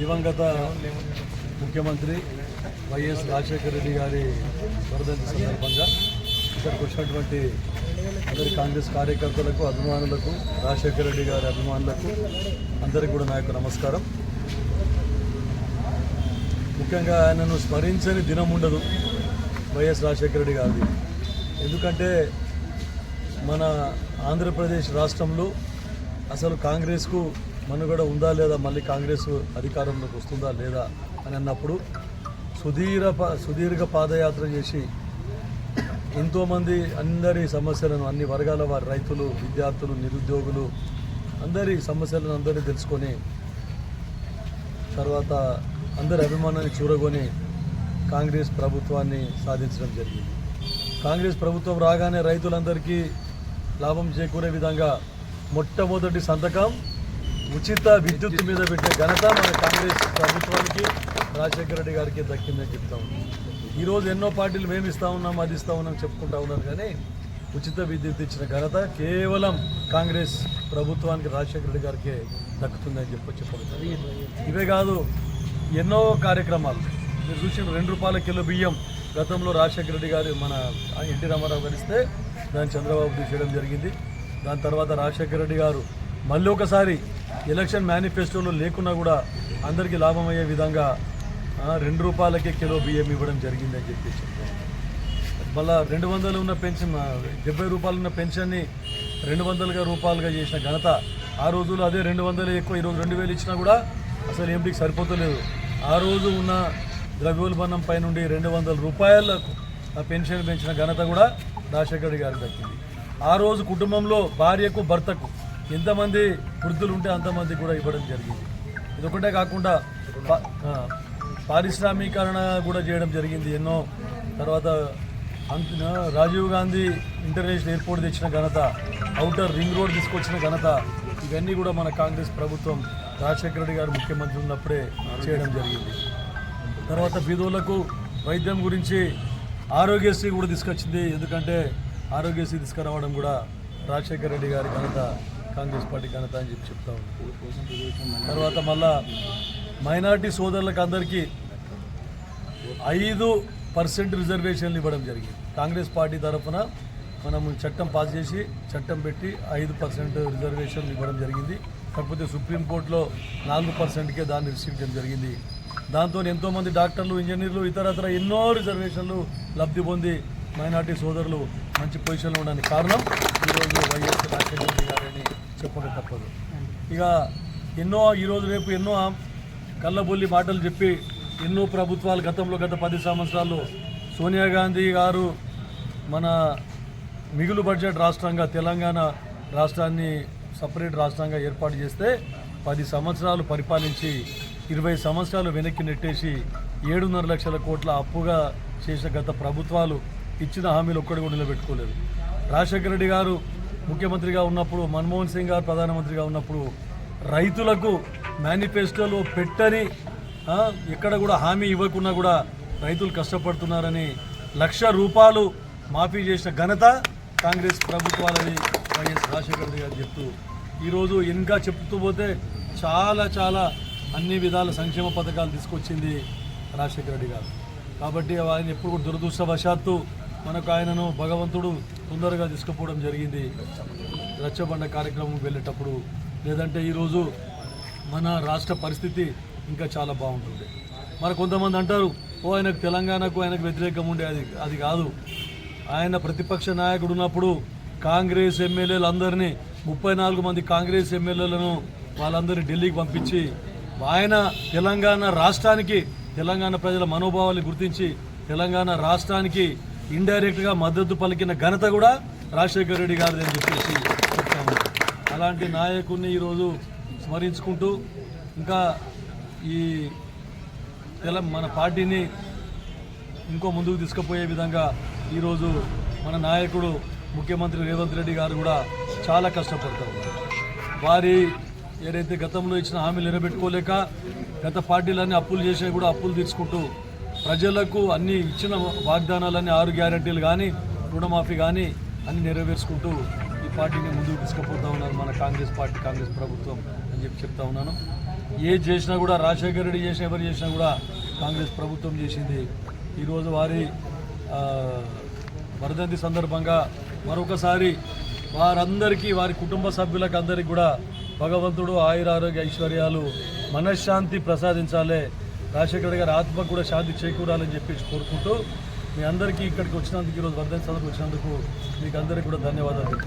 దివంగత ముఖ్యమంత్రి వైఎస్ రాజశేఖర రెడ్డి గారి వరదంతి సందర్భంగా ఇక్కడికి వచ్చినటువంటి అందరి కాంగ్రెస్ కార్యకర్తలకు అభిమానులకు రాజశేఖర రెడ్డి గారి అభిమానులకు అందరికీ కూడా నా యొక్క నమస్కారం. ముఖ్యంగా ఆయనను స్మరించని దినం ఉండదు వైఎస్ రాజశేఖర రెడ్డి గారిది. ఎందుకంటే మన ఆంధ్రప్రదేశ్ రాష్ట్రంలో అసలు కాంగ్రెస్కు మనుగడ ఉందా లేదా మళ్ళీ కాంగ్రెస్ అధికారంలోకి వస్తుందా లేదా అని అన్నప్పుడు సుదీర్ఘ సుదీర్ఘ పాదయాత్ర చేసి ఎంతోమంది అందరి సమస్యలను అన్ని వర్గాల వారి రైతులు విద్యార్థులు నిరుద్యోగులు అందరి సమస్యలను అందరూ తెలుసుకొని తర్వాత అందరి అభిమానాన్ని చూరగొని కాంగ్రెస్ ప్రభుత్వాన్ని సాధించడం జరిగింది. కాంగ్రెస్ ప్రభుత్వం రాగానే రైతులందరికీ లాభం చేకూరే విధంగా మొట్టమొదటి సంతకం ఉచిత విద్యుత్ మీద పెట్టే ఘనత మన కాంగ్రెస్ ప్రభుత్వానికి రాజశేఖర రెడ్డి గారికి దక్కిందని చెప్తాం ఈరోజు ఎన్నో పార్టీలు మేము ఇస్తా ఉన్నాం అది ఇస్తా ఉన్నాం చెప్పుకుంటా ఉన్నారు కానీ ఉచిత విద్యుత్ ఇచ్చిన ఘనత కేవలం కాంగ్రెస్ ప్రభుత్వానికి రాజశేఖర రెడ్డి గారికే దక్కుతుందని చెప్పి చెప్పగలుగుతారు ఇవే కాదు ఎన్నో కార్యక్రమాలు. మీరు చూసిన రెండు రూపాయల కిలో బియ్యం గతంలో రాజశేఖర రెడ్డి గారు మన ఎన్టీ రామారావు కలిస్తే దాన్ని చంద్రబాబు తీసేయడం జరిగింది. దాని తర్వాత రాజశేఖర రెడ్డి గారు మళ్ళీ ఒకసారి ఎలక్షన్ మేనిఫెస్టోలో లేకున్నా కూడా అందరికీ లాభం అయ్యే విధంగా రెండు రూపాయలకే కిలో బియ్యం ఇవ్వడం జరిగిందని చెప్పేసి మళ్ళా రెండు వందలు ఉన్న పెన్షన్ డెబ్బై రూపాయలు ఉన్న పెన్షన్ని రెండు వందలుగా రూపాయలుగా చేసిన ఘనత ఆ రోజుల్లో అదే రెండు వందలు ఎక్కువ ఈరోజు రెండు వేలు ఇచ్చినా కూడా అసలు ఎంపీకి సరిపోతలేదు. ఆ రోజు ఉన్న ద్రవ్యోల్బణం పై నుండి రెండు వందల రూపాయలకు ఆ పెన్షన్ పెంచిన ఘనత కూడా రాజశేఖర గారికి దక్కింది. ఆ రోజు కుటుంబంలో భార్యకు భర్తకు ఎంతమంది వృద్ధులు ఉంటే అంతమంది కూడా ఇవ్వడం జరిగింది. ఇది ఒకటే కాకుండా పారిశ్రామీకరణ కూడా చేయడం జరిగింది. ఎన్నో తర్వాత అంత రాజీవ్ గాంధీ ఇంటర్నేషనల్ ఎయిర్పోర్ట్ తెచ్చిన ఘనత అవుటర్ రింగ్ రోడ్ తీసుకొచ్చిన ఘనత ఇవన్నీ కూడా మన కాంగ్రెస్ ప్రభుత్వం రాజశేఖర రెడ్డి గారు ముఖ్యమంత్రి ఉన్నప్పుడే చేయడం జరిగింది. తర్వాత బీదోళ్ళకు వైద్యం గురించి ఆరోగ్యశ్రీ కూడా తీసుకొచ్చింది. ఎందుకంటే ఆరోగ్యశ్రీ తీసుకురావడం కూడా రాజశేఖర రెడ్డి గారి ఘనత. కాంగ్రెస్ పార్టీ ఘనత అని చెప్పి చెప్తా ఉన్నాం. తర్వాత మళ్ళా మైనార్టీ సోదరులకు అందరికీ ఐదు పర్సెంట్ రిజర్వేషన్లు ఇవ్వడం జరిగింది. కాంగ్రెస్ పార్టీ తరఫున మనం చట్టం పాస్ చేసి చట్టం పెట్టి ఐదు పర్సెంట్ రిజర్వేషన్లు ఇవ్వడం జరిగింది. కాకపోతే సుప్రీంకోర్టులో నాలుగు పర్సెంట్కే దాన్ని రిసీవ్ చేయడం జరిగింది. దాంతో ఎంతోమంది డాక్టర్లు ఇంజనీర్లు ఇతరత్ర ఎన్నో రిజర్వేషన్లు లబ్ధి పొంది మైనార్టీ సోదరులు మంచి పొజిషన్లో ఉండడానికి కారణం ఈరోజు వైఎస్ రాజశేఖర రెడ్డి గారని చెప్పక తప్పదు. ఇక ఎన్నో ఈరోజు రేపు ఎన్నో కళ్ళబొల్లి మాటలు చెప్పి ఎన్నో ప్రభుత్వాలు గతంలో గత పది సంవత్సరాలు సోనియా గాంధీ గారు మన మిగులు బడ్జెట్ రాష్ట్రంగా తెలంగాణ రాష్ట్రాన్ని సపరేట్ రాష్ట్రంగా ఏర్పాటు చేస్తే పది సంవత్సరాలు పరిపాలించి ఇరవై సంవత్సరాలు వెనక్కి నెట్టేసి ఏడున్నర లక్షల కోట్ల అప్పుగా చేసిన గత ప్రభుత్వాలు ఇచ్చిన హామీలు ఒక్కటి కూడా నిలబెట్టుకోలేదు. రాజశేఖర రెడ్డి గారు ముఖ్యమంత్రిగా ఉన్నప్పుడు మన్మోహన్ సింగ్ గారు ప్రధానమంత్రిగా ఉన్నప్పుడు రైతులకు మేనిఫెస్టోలో పెట్టని ఎక్కడ కూడా హామీ ఇవ్వకున్నా కూడా రైతులు కష్టపడుతున్నారని లక్ష రూపాయలు మాఫీ చేసిన ఘనత కాంగ్రెస్ ప్రభుత్వాలని వైఎస్ రాజశేఖర రెడ్డి గారు చెప్తూ ఈరోజు ఇంకా చెప్తూ పోతే చాలా చాలా అన్ని విధాల సంక్షేమ పథకాలు తీసుకొచ్చింది రాజశేఖర రెడ్డి గారు. కాబట్టి ఆయన ఎప్పుడు కూడా దురదృష్టవశాత్తు మనకు ఆయనను భగవంతుడు తొందరగా తీసుకుపోవడం జరిగింది. రచ్చబండ కార్యక్రమం వెళ్ళేటప్పుడు లేదంటే ఈరోజు మన రాష్ట్ర పరిస్థితి ఇంకా చాలా బాగుంటుంది. మరి కొంతమంది అంటారు ఓ ఆయనకు తెలంగాణకు ఆయనకు వ్యతిరేకం ఉండే అది అది కాదు. ఆయన ప్రతిపక్ష నాయకుడు ఉన్నప్పుడు కాంగ్రెస్ ఎమ్మెల్యేలు అందరినీ ముప్పై నాలుగు మంది కాంగ్రెస్ ఎమ్మెల్యేలను వాళ్ళందరినీ ఢిల్లీకి పంపించి ఆయన తెలంగాణ రాష్ట్రానికి తెలంగాణ ప్రజల మనోభావాలు గుర్తించి తెలంగాణ రాష్ట్రానికి ఇండైరెక్ట్గా మద్దతు పలికిన ఘనత కూడా రాజశేఖర రెడ్డి గారిది అని చెప్పేసి చెప్తాము అలాంటి నాయకుడిని ఈరోజు స్మరించుకుంటూ ఇంకా ఈ తెల మన పార్టీని ఇంకో ముందుకు తీసుకుపోయే విధంగా ఈరోజు మన నాయకుడు ముఖ్యమంత్రి రేవంత్ రెడ్డి గారు కూడా చాలా కష్టపడతారు. వారి ఏదైతే గతంలో ఇచ్చిన హామీలు నిలబెట్టుకోలేక గత పార్టీలన్నీ అప్పులు చేసినా కూడా అప్పులు తీర్చుకుంటూ ప్రజలకు అన్ని ఇచ్చిన వాగ్దానాలన్నీ ఆరు గ్యారంటీలు కానీ రుణమాఫీ కానీ అన్ని నెరవేర్చుకుంటూ ఈ పార్టీని ముందుకు తీసుకుపోతా ఉన్నారు మన కాంగ్రెస్ పార్టీ కాంగ్రెస్ ప్రభుత్వం అని చెప్పి చెప్తా ఉన్నాను. ఏది చేసినా కూడా రాజశేఖర రెడ్డి చేసిన ఎవరు చేసినా కూడా కాంగ్రెస్ ప్రభుత్వం చేసింది. ఈరోజు వారి వరదంతి సందర్భంగా మరొకసారి వారందరికీ వారి కుటుంబ సభ్యులకు అందరికీ కూడా భగవంతుడు ఆయురారోగ్య ఐశ్వర్యాలు మనశ్శాంతి ప్రసాదించాలే రాజశేఖర గారి ఆత్మకు కూడా శాంతి చేకూరాలని చెప్పి కోరుకుంటూ మీ అందరికీ ఇక్కడికి వచ్చినందుకు ఈరోజు వర్ధంతి సందర్భం వచ్చినందుకు మీకు అందరికీ కూడా ధన్యవాదాలు.